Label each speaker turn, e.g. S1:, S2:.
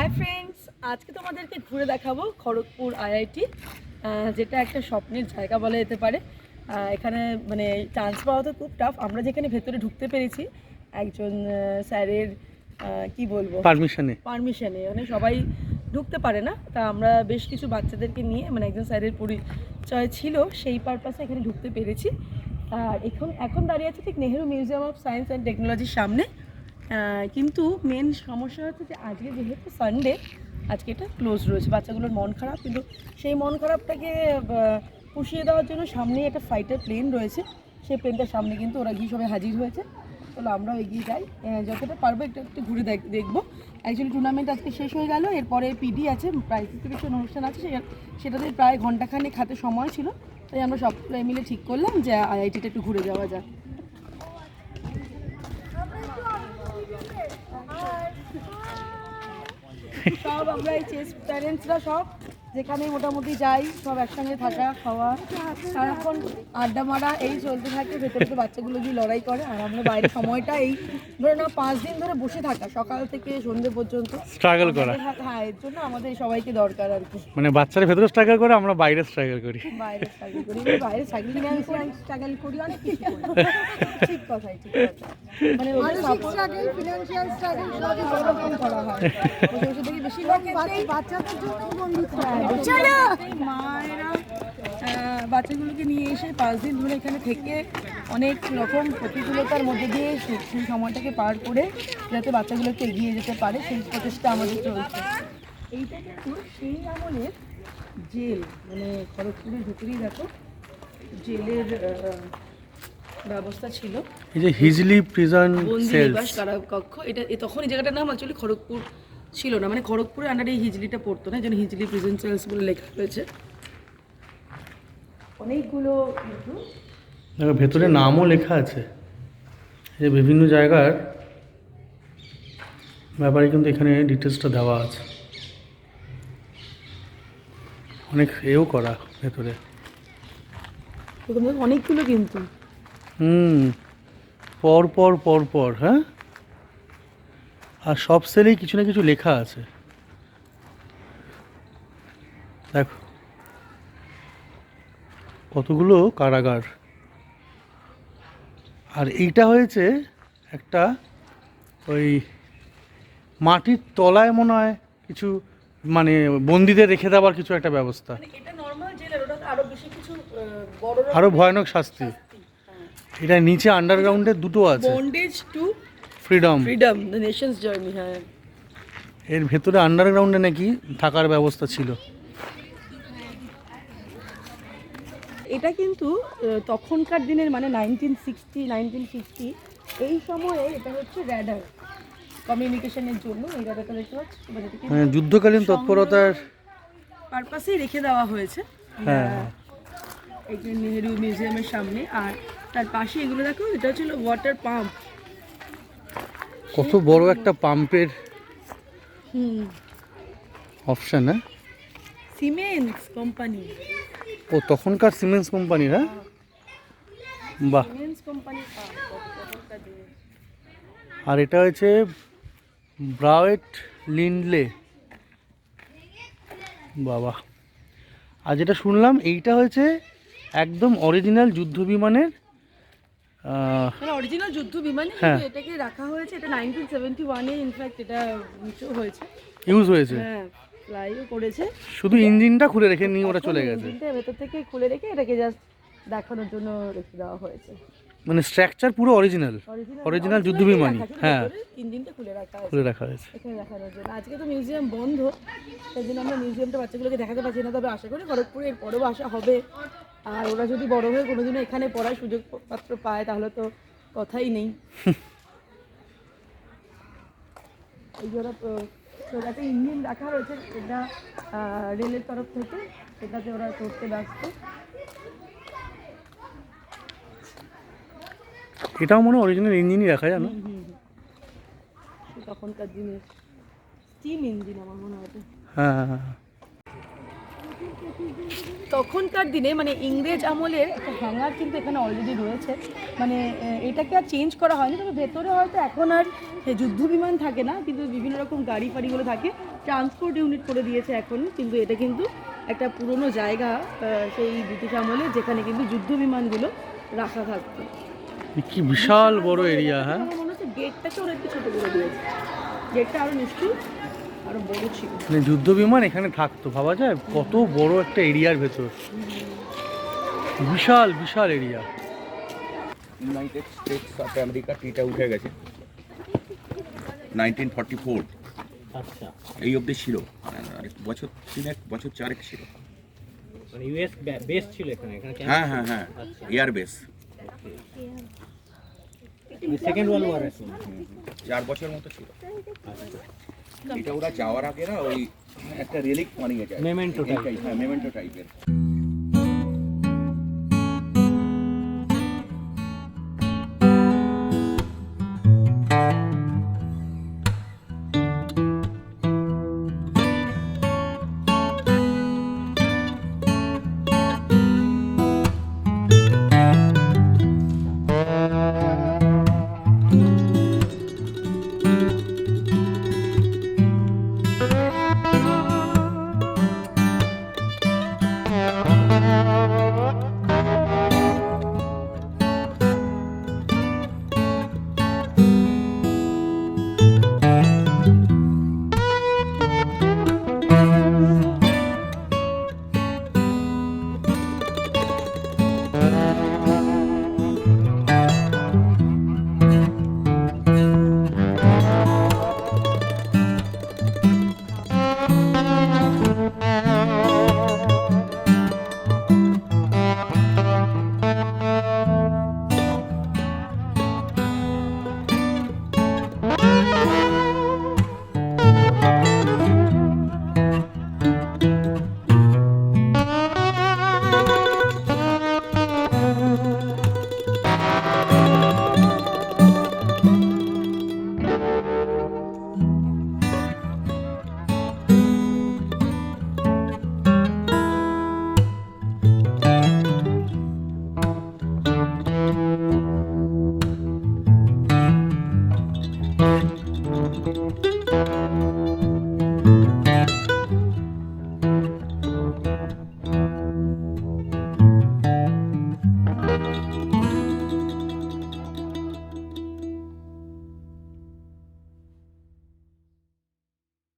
S1: Hi friends আজকে তোমাদেরকে ঘুরে দেখাবো খড়গপুর আইআইটি যেটা একটা স্বপ্নের জায়গা বলা যেতে পারে। এখানে মানে চান্স পাওয়া তো খুব টাফ আমরা যেখানে ভেতরে ঢুকতে পেরেছি একজন স্যারের কি বলব?
S2: পারমিশনে
S1: পারমিশনে মানে সবাই ঢুকতে পারে না। তা আমরা বেশ কিছু বাচ্চাদেরকে নিয়ে মানে একজন স্যারের পরিচয় ছিল সেই পারপাসে এখানে ঢুকতে পেরেছি। আর এখন এখন দাঁড়িয়ে আছে ঠিক Nehru museum of science and টেকনোলজির সামনে। কিন্তু মেন সমস্যা হচ্ছে যে আজকে যেহেতু সানডে আজকে এটা ক্লোজ রয়েছে। বাচ্চাগুলোর মন খারাপ, কিন্তু সেই মন খারাপটাকে পুষিয়ে দেওয়ার জন্য সামনেই একটা ফাইটার প্লেন রয়েছে। সেই প্লেনটার সামনে কিন্তু ওরা গিয়ে সবাই হাজির হয়েছে। তাহলে আমরাও এগিয়ে যাই। যতটা পারব একটু একটু ঘুরে দেখ, দেখব। অ্যাকচুয়ালি টুর্নামেন্ট আজকে শেষ হয়ে গেল। এরপরে পিডি আছে প্রাইজ ডিস্ট্রিবিউশন অনুষ্ঠান আছে। সেটাতে প্রায় ঘন্টাখানেক হাতে সময় ছিল। তাই আমরা সবাই মিলে ঠিক করলাম যে আইআইটিটা একটু ঘুরে যাওয়া যায় সব আমরা এই চেস প্যারেন্টসরা সব যেখানে মোটামুটি যাই সব একসঙ্গে থাকা খাওয়া সারাক্ষণ আড্ডা মারা এই চলতে থাকে ভেতরে তো বাচ্চাগুলো গিয়ে লড়াই করে আর আমরা বাইরে সময়টা এই ধরে না পাঁচ দিন ধরে বসে থাকা সকাল থেকে সন্ধ্যে পর্যন্ত।
S2: স্ট্রাগল করা।
S1: হ্যাঁ এর জন্য আমাদের সবাইকে দরকার আর কি।
S2: মানে বাচ্চারা ভেতরে স্ট্রাগল করে আমরা বাইরে স্ট্রাগল করি।
S1: বাইরে স্ট্রাগল করি বাইরে সাইকেল স্ট্রাগল করি অনেক কিছু করি। ঠিক কথাই ঠিক কথা মানে
S3: ফিনান্সিয়াল স্ট্রাগল
S1: করা হয়। দেখি বেশিরভাগ
S3: বাচ্চাদের জন্য বন্ধুত্ব
S1: চলো! মায়েরা বাচ্চাগুলোকে নিয়ে এসে পাঁচ দিন ধরে এখানে থেকে অনেক রকম প্রতিকূলতার মধ্যে দিয়ে সেই সময়টাকে পার করে যাতে বাচ্চাগুলোকে এগিয়ে যেতে পারে সেই প্রচেষ্টা আমাদের চলছে। এইটা কিন্তু সেই আমলের জেল মানে খড়গপুরের ভিতরেই দেখো জেলের ব্যবস্থা ছিল।
S2: এই যে হিজলি প্রিজন
S1: বন্দি
S2: সেলস
S1: কারাকক্ষ এটা তখন এই জায়গাটার নাম অ্যাকচুয়ালি খড়গপুর ছিল না। মানে খড়গপুরের আন্ডারে এই হিজলিটা পড়তো না যেন হিজলি প্রিজন সেলস বলে লেখা রয়েছে। অনেকগুলো কিন্তু
S2: দেখো ভেতরে নামও লেখা আছে। এই যে বিভিন্ন জায়গার ব্যাপারে কিন্তু এখানে ডিটেলসটা দেওয়া আছে। অনেক এও করা ভেতরে।
S1: অনেকগুলো কিন্তু।
S2: হুম পর পর পর পর হ্যাঁ? আর সব সেলেই কিছু না কিছু লেখা আছে। দেখো। কতগুলো কারাগার। আর এইটা হয়েছে একটা ওই মাটির তলায় মনে হয় কিছু মানে বন্দিদের রেখে দেওয়ার কিছু একটা ব্যবস্থা।
S1: মানে
S2: আরও ভয়ানক শাস্তি। এটা নিচে আন্ডারগ্রাউন্ডে দুটো আছে।
S1: Bondage to
S2: freedom
S1: freedom the nation's journey হ্যাঁ।
S2: এর ভেতরে আন্ডারগ্রাউন্ডে নাকি থাকার ব্যবস্থা ছিল?
S1: এটা কিন্তু তখনকার দিনের মানে নাইনটিন সিক্সটি নাইনটিন সিক্সটি এই সময়ে এটা হচ্ছে র্যাডার কমিউনিকেশনের জন্য এই র্যাডারটা দেখতে পাচ্ছ
S2: মানে যুদ্ধকালীন তৎপরতার
S1: পারপাসেই রেখে দেওয়া হয়েছে।
S2: হ্যাঁ।
S1: এই যে নেহেরু মিউজিয়ামের সামনে আর তার পাশে এগুলো দেখো এটা ছিল ওয়াটার পাম্প
S2: কত বড় একটা পাম্পের
S1: হুম।
S2: অপশন হ্যাঁ?
S1: সিমেন্টস কোম্পানি
S2: ও তখনকার সিমেন্টস কোম্পানির হ্যাঁ? বাহ।
S1: সিমেন্টস কোম্পানি
S2: আর এটা হয়েছে ব্রাউয়েট লিন্ডলে বাবা। আর যেটা শুনলাম এইটা হয়েছে একদম অরিজিনাল যুদ্ধ বিমানের
S1: মানে অরিজিনাল যুদ্ধ বিমান
S2: হ্যাঁ।
S1: কিন্তু এটাকে রাখা হয়েছে এটা নাইনটিন সেভেন্টি ওয়ানে ইনফ্যাক্ট এটা হয়েছে।
S2: ইউজ হয়েছে।
S1: হ্যাঁ ফ্লাইও করেছে।
S2: শুধু ইঞ্জিনটা খুলে রেখে নিয়ে ওরা চলে গেছে।
S1: ইঞ্জিনটা ভেতর থেকে খুলে রেখে এটাকে জাস্ট দেখানোর জন্য রেখে দেওয়া হয়েছে।
S2: মানে স্ট্রাকচার পুরো অরিজিনাল অরিজিনাল যুদ্ধ বিমানই হ্যাঁ।
S1: ইঞ্জিনটা খুলে রাখা হয়েছে।
S2: খুলে রাখা হয়েছে।
S1: এখানে দেখানোর জন্য। আজকে তো মিউজিয়াম বন্ধ। তাই জন্য আমরা মিউজিয়ামটা বাচ্চাগুলোকে দেখাতে পারছি না তবে আশা করি খড়গপুরে এর পরেও আসা হবে। আর ওরা যদি বড় হয়ে কোনোদিনও এখানে পড়ার সুযোগ পাত্র পায় তাহলে তো কথাই নেই। এই যে ওরা ইঞ্জিন রাখা রয়েছে এটা রেলের তরফ থেকে। সেটাতে ওরা করতে ব্যস্ত।
S2: এটাও মনে অরিজিনাল ইঞ্জিনই রাখা জানো?
S1: তখনকার দিনের স্টিম ইঞ্জিন আমার মনে হয়।
S2: হ্যাঁ হ্যাঁ, হ্যাঁ।
S1: তখনকার দিনে মানে ইংরেজ আমলের একটা হ্যাঙ্গার কিন্তু এখানে অলরেডি রয়েছে। মানে এটাকে আর চেঞ্জ করা হয়নি তবে ভেতরে হয়তো এখন আর যুদ্ধ বিমান থাকে না কিন্তু বিভিন্ন রকম গাড়ি ফাড়িগুলো থাকে। ট্রান্সপোর্ট ইউনিট করে দিয়েছে এখন কিন্তু এটা কিন্তু একটা পুরনো জায়গা সেই ব্রিটিশ আমলে যেখানে কিন্তু যুদ্ধ বিমানগুলো রাখা থাকতো।
S2: কি বিশাল বড় এরিয়া হ্যাঁ?
S1: মনে হচ্ছে গেটটাকে ওরা একটু ছোটো করে দিয়েছে। গেটটা আরও নিশ্চয়ই বড় ছিল।
S2: মানে যুদ্ধ বিমান এখানে থাকতো ভাবা যায়? কত বড় একটা এরিয়ার ভেতর। বিশাল বিশাল area.
S4: United States of America টিটা উঠে গেছে। নাইনটিন ফর্টি ফোর
S5: আচ্ছা।
S4: এই অবধি ছিল। আর বছর তিনেক বছর চারেক ছিল।
S5: মানে ইউএস বেস ছিল এখানে এখানে
S4: হ্যাঁ হ্যাঁ হ্যাঁ। Air base
S5: second world war
S4: চার বছর মতো ছিল। এটা ওরা যাওয়ার আগে না ওই একটা রেলিক বানিয়েছে
S5: মেমেন্টো টাইপ
S4: হ্যাঁ মেমেন্টো টাইপের